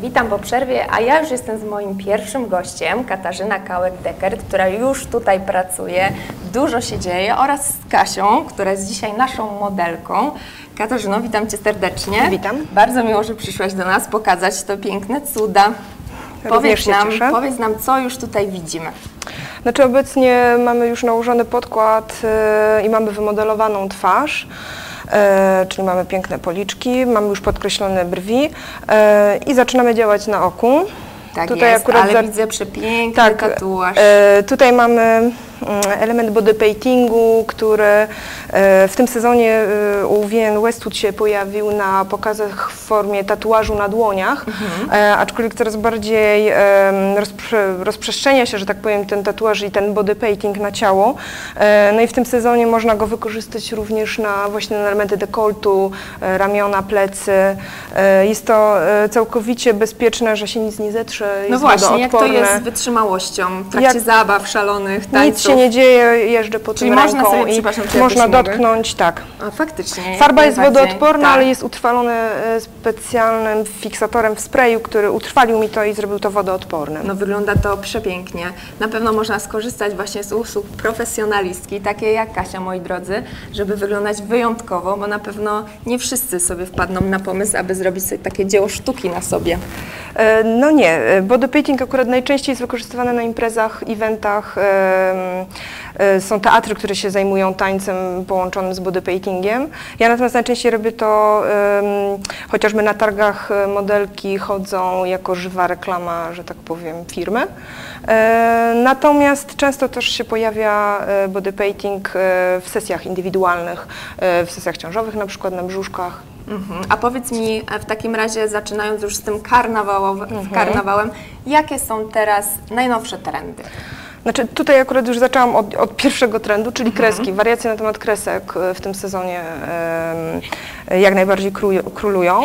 Witam po przerwie, a ja już jestem z moim pierwszym gościem, Katarzyna Kałek-Dekert, która już tutaj pracuje, dużo się dzieje, oraz z Kasią, która jest dzisiaj naszą modelką. Katarzyno, witam Cię serdecznie. Witam. Bardzo miło, że przyszłaś do nas pokazać to piękne cuda. Powiedz nam, powiedz nam, co już tutaj widzimy. Znaczy obecnie mamy już nałożony podkład e, i mamy wymodelowaną twarz, czyli mamy piękne policzki, mamy już podkreślone brwi e, i zaczynamy działać na oku. Tak Tutaj jest, akurat ale za- widzę przepiękny Tak, tatuaż. e, tutaj mamy element body paintingu, który e, w tym sezonie e, u VN Westwood się pojawił na pokazach w formie tatuażu na dłoniach, e, aczkolwiek coraz bardziej rozprze, rozprzestrzenia się, że tak powiem, ten tatuaż i ten body painting na ciało. No i w tym sezonie można go wykorzystać również na właśnie na elementy dekoltu, ramiona, plecy. Jest to całkowicie bezpieczne, że się nic nie zetrze, No właśnie, jak to jest z wytrzymałością w trakcie Jak- zabaw, szalonych, tańców? Nic się nie dzieje, jeżdżę po Czyli tym można ręką sobie, i przepraszam, czy ja można mogę? dotknąć, tak. A, faktycznie. Farba jest wodoodporna, tak. ale jest utrwalone e, specjalnym fiksatorem w sprayu, który utrwalił mi to i zrobił to wodoodpornym. No wygląda to przepięknie. Na pewno można skorzystać właśnie z usług profesjonalistki, takiej jak Kasia, moi drodzy, żeby wyglądać wyjątkowo, bo na pewno nie wszyscy sobie wpadną na pomysł, aby zrobić sobie takie dzieło sztuki na sobie. E, No nie, e, body painting akurat najczęściej jest wykorzystywany na imprezach, eventach. E, Są teatry, które się zajmują tańcem połączonym z body paintingiem. Ja natomiast najczęściej robię to chociażby na targach e, modelki chodzą jako żywa reklama, że tak powiem, firmy. E, Natomiast często też się pojawia body painting e, w sesjach indywidualnych, w sesjach ciążowych na przykład na brzuszkach. Mhm. A powiedz mi e, w takim razie, zaczynając już z tym karnawałow- Mhm. karnawałem, jakie są teraz najnowsze trendy? Znaczy tutaj akurat już zaczęłam od, od pierwszego trendu, czyli Mhm. kreski. Wariacje na temat kresek e, w tym sezonie jak najbardziej królują.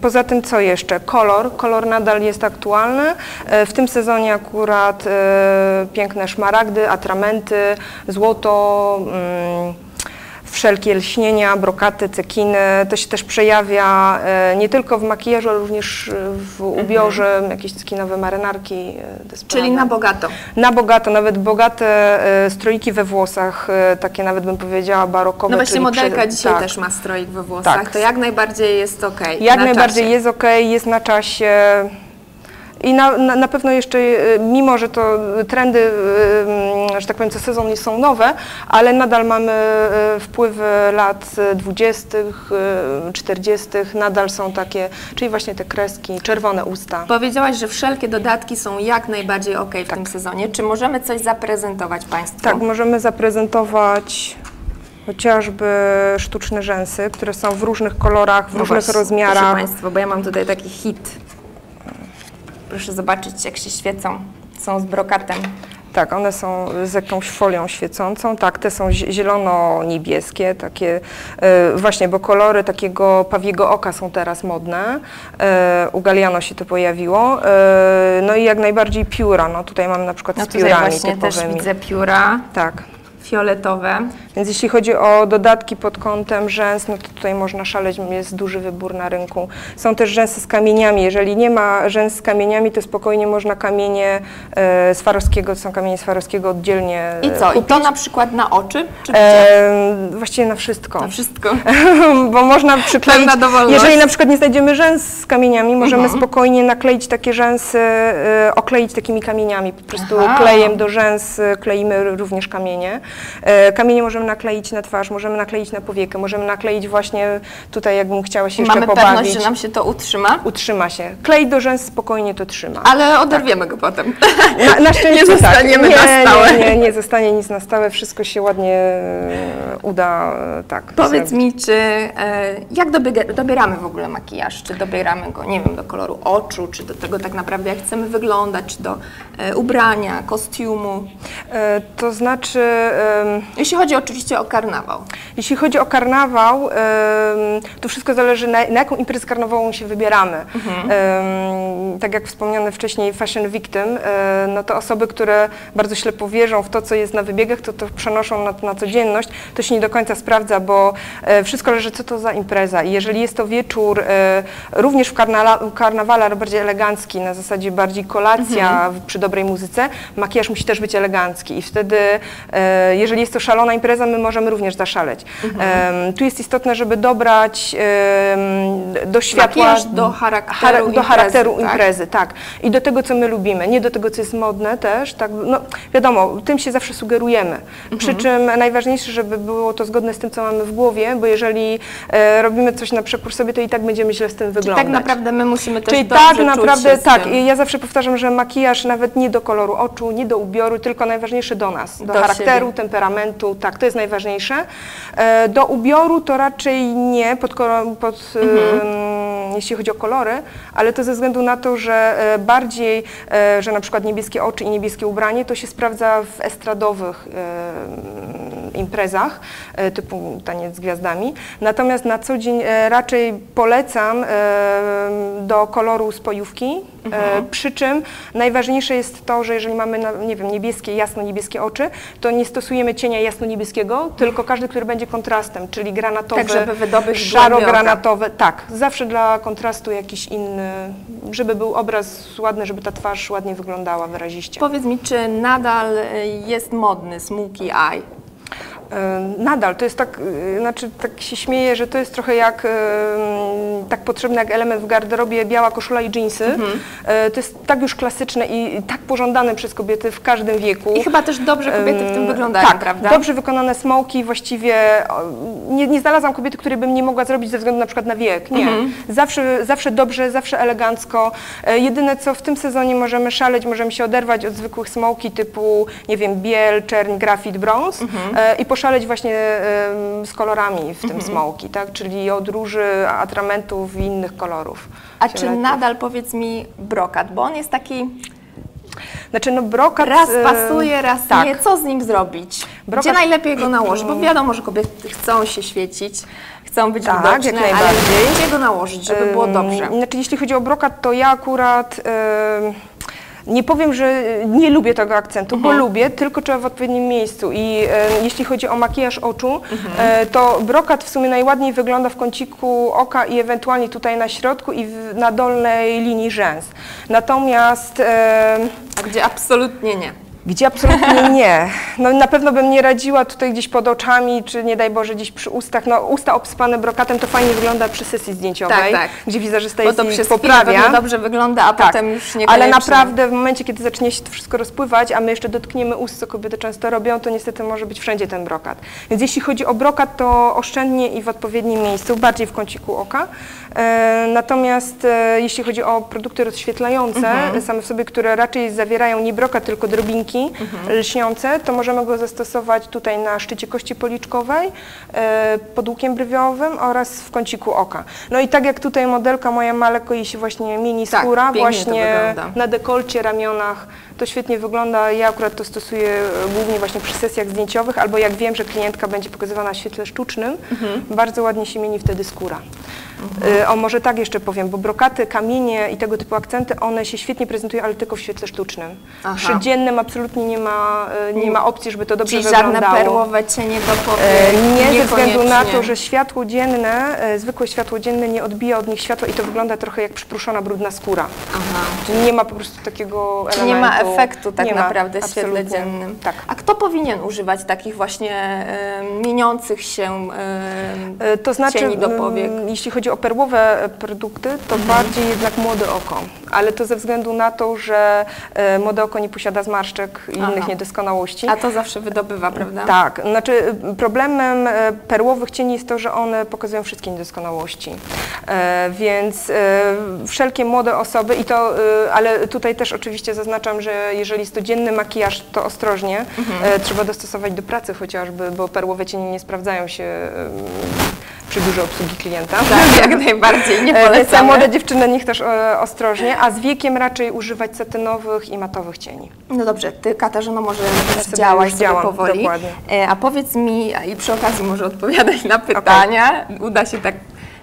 Poza tym co jeszcze? Kolor. Kolor nadal jest aktualny. E, W tym sezonie akurat e, piękne szmaragdy, atramenty, złoto, mm, wszelkie lśnienia, brokaty, cekiny. To się też przejawia e, nie tylko w makijażu, ale również e, w ubiorze, jakieś cekinowe marynarki. e. Czyli na bogato. Na bogato, nawet bogate stroiki we włosach, takie nawet bym powiedziała barokowe. No właśnie modelka dzisiaj tak. też ma stroik we włosach, Tak. to jak najbardziej jest ok. Jak na najbardziej czasie. jest ok, jest na czasie. I na, na, na pewno jeszcze, e, mimo że to trendy, e, mm, że tak powiem, co sezon nie są nowe, ale nadal mamy e, wpływy lat 20., e, 40., nadal są takie, czyli właśnie te kreski, czerwone usta. Powiedziałaś, że wszelkie dodatki są jak najbardziej ok w Tak. tym sezonie. Czy możemy coś zaprezentować Państwu? Tak, możemy zaprezentować chociażby sztuczne rzęsy, które są w różnych kolorach, w No różnych właśnie, rozmiarach. Proszę Państwa, bo ja mam tutaj taki hit. Proszę zobaczyć, jak się świecą. Są z brokatem. Tak, one są z jakąś folią świecącą. Tak, te są zie- zielono-niebieskie, takie e, właśnie, bo kolory takiego pawiego oka są teraz modne. E, u Galliano się to pojawiło. E, no i jak najbardziej pióra. No tutaj mamy na przykład No z tutaj piórami właśnie też typowymi. widzę pióra Tak. Fioletowe. Więc jeśli chodzi o dodatki pod kątem rzęs, no to tutaj można szaleć, jest duży wybór na rynku. Są też rzęsy z kamieniami. Jeżeli nie ma rzęs z kamieniami, to spokojnie można kamienie e, Swarowskiego, są kamienie Swarowskiego oddzielnie I co? I kupić. to na przykład na oczy? Czy? E, właściwie na wszystko. Na wszystko. Bo można przykleić, jeżeli na przykład nie znajdziemy rzęs z kamieniami, możemy Mhm. spokojnie nakleić takie rzęsy, e, okleić takimi kamieniami. Po prostu Aha. klejem do rzęs e, kleimy również kamienie. E, kamienie możemy nakleić na twarz, możemy nakleić na powiekę, możemy nakleić właśnie tutaj, jakbym chciała się I jeszcze mamy pobawić. pewność, że nam się to utrzyma? Utrzyma się. Klej do rzęs spokojnie to trzyma. Ale oderwiemy go potem. Na, na szczęście Nie zostaniemy tak. na stałe. Nie, nie, nie zostanie nic na stałe, wszystko się ładnie e, uda e, tak. Powiedz mi, czy jak dobieramy w ogóle makijaż? Czy dobieramy go, nie wiem, do koloru oczu, czy do tego tak naprawdę jak chcemy wyglądać, czy do ubrania, kostiumu? To znaczy, Jeśli chodzi oczywiście o karnawał. jeśli chodzi o karnawał, to wszystko zależy na, na jaką imprezę karnawałową się wybieramy. Em, tak jak wspomniane wcześniej Fashion Victim, e, no to osoby, które bardzo ślepo wierzą w to, co jest na wybiegach, to to przenoszą na, na codzienność, to się nie do końca sprawdza, bo e, wszystko leży, co to za impreza. I jeżeli jest to wieczór e, również w karnala, karnawale, ale bardziej elegancki, na zasadzie bardziej kolacja w- przy dobrej muzyce, makijaż musi też być elegancki i wtedy, jeżeli jest to szalona impreza, my możemy również zaszaleć. Em, tu jest istotne, żeby dobrać do światła, Makijaż do charakteru chara- do imprezy, charakteru tak? imprezy, tak. I do tego, co my lubimy, nie do tego, co jest modne też, tak, no wiadomo, tym się zawsze sugerujemy. Mhm. Przy czym najważniejsze, żeby było to zgodne z tym, co mamy w głowie, bo jeżeli e, robimy coś na przekór sobie, to i tak będziemy źle z tym Czyli wyglądać. tak naprawdę my musimy też Czyli tak naprawdę, tak. I ja zawsze powtarzam, że makijaż nawet nie do koloru oczu, nie do ubioru, tylko najważniejsze do nas, do, Do charakteru, siebie. Temperamentu, tak, to jest najważniejsze. E, do ubioru to raczej nie, pod, pod, Mhm. jeśli chodzi o kolory, ale to ze względu na to, że e, bardziej, e, że na przykład niebieskie oczy i niebieskie ubranie, to się sprawdza w estradowych imprezach, typu taniec z gwiazdami. Natomiast na co dzień raczej polecam do koloru spojówki, e, przy czym najważniejsze jest to, że jeżeli mamy, nie wiem, niebieskie, jasno-niebieskie oczy, to nie stosujemy cienia jasno-niebieskiego, tylko każdy, który będzie kontrastem, czyli granatowy, Tak, żeby wydobyć szaro-granatowy, tak, zawsze dla kontrastu jakiś inny, żeby był obraz ładny, żeby ta twarz ładnie wyglądała wyraziście. Powiedz mi, czy nadal y, jest modny smokey eye? E, Nadal, to jest tak, e, znaczy tak się śmieję, że to jest trochę jak, e, tak potrzebny jak element w garderobie biała koszula i dżinsy. E, To jest tak już klasyczne i tak pożądane przez kobiety w każdym wieku. I chyba też dobrze kobiety w tym wyglądają, tak, prawda? dobrze wykonane smoki, właściwie nie, nie znalazłam kobiety, której bym nie mogła zrobić ze względu na przykład na wiek. Nie. Mhm. Zawsze, zawsze dobrze, zawsze elegancko. E, jedyne co w tym sezonie możemy szaleć, możemy się oderwać od zwykłych smoki typu, nie wiem, biel, czerń, grafit, brąz Mhm. e, i poszaleć właśnie z kolorami w tym smoki, tak? Czyli od róży, i innych kolorów. A czy nadal, powiedz mi, brokat, bo on jest taki Znaczy no brokat... raz e, pasuje, raz tak. nie. Co z nim zrobić? Brokat- Gdzie najlepiej go nałożyć? Bo wiadomo, że kobiety chcą się świecić, chcą być Tak, widoczne, jak ale najbardziej. gdzie go nałożyć, żeby było dobrze? Znaczy, jeśli chodzi o brokat, to ja akurat ym, nie powiem, że nie lubię tego akcentu, bo lubię, tylko trzeba w odpowiednim miejscu. I ym, jeśli chodzi o makijaż oczu, y, to brokat w sumie najładniej wygląda w kąciku oka i ewentualnie tutaj na środku i w, na dolnej linii rzęs. Natomiast ym, A gdzie absolutnie nie. Gdzie absolutnie nie. No na pewno bym nie radziła tutaj gdzieś pod oczami, czy nie daj Boże gdzieś przy ustach. No usta obsypane brokatem to fajnie wygląda przy sesji zdjęciowej, Tak, tak. gdzie wizerzysta Bo jest to przez chwilę poprawia. dobrze wygląda, a Tak, potem już nie ale naprawdę w momencie, kiedy zacznie się to wszystko rozpływać, a my jeszcze dotkniemy ust, co kobiety często robią, to niestety może być wszędzie ten brokat. Więc jeśli chodzi o brokat, to oszczędnie i w odpowiednim miejscu, bardziej w kąciku oka. E, natomiast e, jeśli chodzi o produkty rozświetlające, Mhm. same w sobie, które raczej zawierają nie brokat, tylko drobinki Mhm. lśniące, to możemy go zastosować tutaj na szczycie kości policzkowej, e, pod łukiem brwiowym oraz w kąciku oka. No i tak jak tutaj modelka moja ma lekko jej się właśnie mieni Tak, skóra, właśnie na dekolcie, ramionach. To świetnie wygląda. Ja akurat to stosuję głównie właśnie przy sesjach zdjęciowych, albo jak wiem, że klientka będzie pokazywana w świetle sztucznym, Mhm. bardzo ładnie się mieni wtedy skóra. E, O, może tak jeszcze powiem, bo brokaty, kamienie i tego typu akcenty, one się świetnie prezentują, ale tylko w świetle sztucznym. Aha. Przy dziennym absolutnie nie ma, e, nie ma opcji, żeby to dobrze Czyli żadne wyglądało. perłowe cienie do E, powiek, Nie ze względu na to, że światło dzienne, e, zwykłe światło dzienne nie odbija od nich światła i to wygląda trochę jak przypruszona brudna skóra. Aha. Czyli nie ma po prostu takiego elementu. Nie ma efektu tak Nie ma, naprawdę w świetle absolutnie. dziennym. Tak. A kto powinien używać takich właśnie e, mieniących się e, E, To znaczy, cieni do powiek? mm, jeśli chodzi o perłowe e, produkty, to bardziej jednak młode oko. Ale to ze względu na to, że e, młode oko nie posiada zmarszczek i Aha. innych niedoskonałości. A to zawsze wydobywa, prawda? Tak, znaczy y, problemem e, perłowych cieni jest to, że one pokazują wszystkie niedoskonałości. E, więc e, wszelkie młode osoby i to, e, ale tutaj też oczywiście zaznaczam, że jeżeli jest to dzienny makijaż, to ostrożnie. E, trzeba dostosować do pracy chociażby, bo perłowe cienie nie sprawdzają się e, przy dużej obsługi klienta. Tak, jak najbardziej, nie E, polecamy. młode dziewczyny niech też e, ostrożnie, a z wiekiem raczej używać satynowych i matowych cieni. No dobrze, Ty Katarzyno może już sobie działaś już sobie działam, powoli. dokładnie. E, A powiedz mi, i przy okazji może odpowiadać na pytania, uda się tak.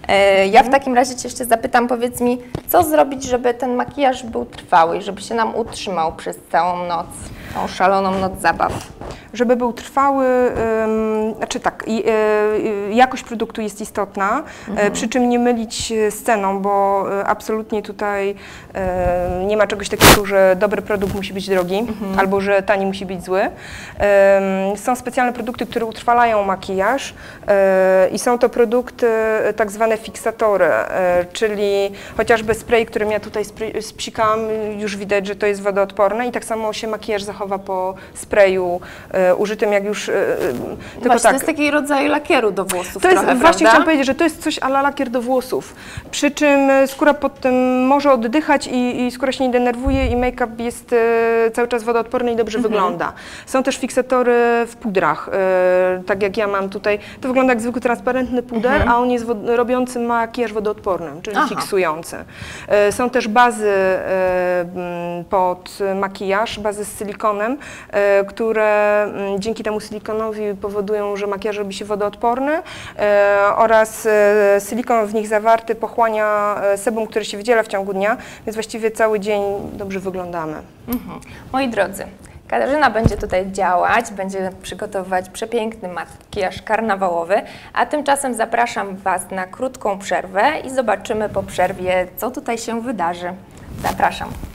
E, Ja w takim razie Cię jeszcze zapytam, powiedz mi, co zrobić, żeby ten makijaż był trwały i żeby się nam utrzymał przez całą noc, tą szaloną noc zabaw. Żeby był trwały, ym, znaczy tak, y, y, jakość produktu jest istotna, e, przy czym nie mylić z ceną, bo e, absolutnie tutaj nie ma czegoś takiego, że dobry produkt musi być drogi, albo że tani musi być zły. Są specjalne produkty, które utrwalają makijaż i są to produkty tak zwane fiksatory, e, czyli chociażby spray, którym ja tutaj spsikam, już widać, że to jest wodoodporne i tak samo się makijaż zachowa po sprayu e, użytym, jak już... e, tylko Właśnie tak, to jest taki rodzaj lakieru do włosów to jest, trochę, właśnie chciałam powiedzieć, że to jest coś ala lakier do włosów. Przy czym skóra pod tym może oddychać i, i skóra się nie denerwuje i make-up jest cały czas wodoodporny i dobrze Mhm. wygląda. Są też fiksatory w pudrach, tak jak ja mam tutaj. To wygląda jak zwykły transparentny puder, a on jest wod- robiący makijaż wodoodpornym, czyli. Aha. fiksujący. E, Są też bazy e, pod makijaż, bazy z silikonem, e, które dzięki temu silikonowi powodują, że makijaż robi się wodoodporny oraz silikon w nich zawarty pochłania sebum, które się wydziela w ciągu dnia, więc właściwie cały dzień dobrze wyglądamy. Mhm. Moi drodzy, Katarzyna będzie tutaj działać, będzie przygotowywać przepiękny makijaż karnawałowy, a tymczasem zapraszam Was na krótką przerwę i zobaczymy po przerwie, co tutaj się wydarzy. Zapraszam.